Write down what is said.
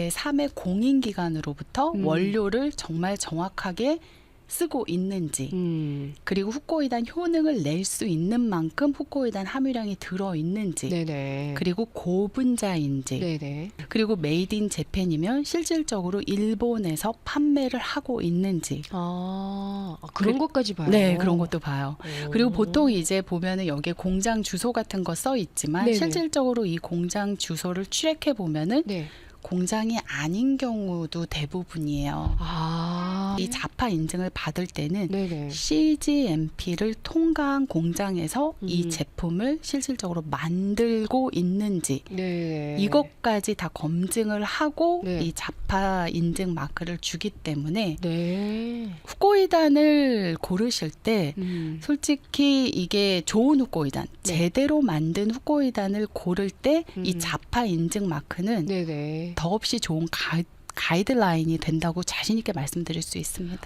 제3의 공인기관으로부터 음. 원료를 정말 정확하게 쓰고 있는지 음. 그리고 후코이단 효능을 낼 수 있는 만큼 후코이단 함유량이 들어 있는지 네네. 그리고 고분자인지 네네. 그리고 메이드 인 재팬이면 실질적으로 일본에서 판매를 하고 있는지 아, 아, 그런 그리- 것까지 봐요. 네 그런 것도 봐요. 오. 그리고 보통 이제 보면은 여기에 공장 주소 같은 거 써 있지만 네네. 실질적으로 이 공장 주소를 추적해 보면은 네. 공장이 아닌 경우도 대부분이에요. 아. 이 자파 인증을 받을 때는 네네. CGMP를 통과한 공장에서 이 음. 제품을 실질적으로 만들고 있는지 네. 이것까지 다 검증을 하고 네. 이 자파 인증 마크를 주기 때문에 네. 후코이단을 고르실 때 음. 솔직히 이게 좋은 후코이단, 네. 제대로 만든 후코이단을 고를 때이 음. 자파 인증 마크는 네네. 더없이 좋은 가, 가이드라인이 된다고 자신 있게 말씀드릴 수 있습니다.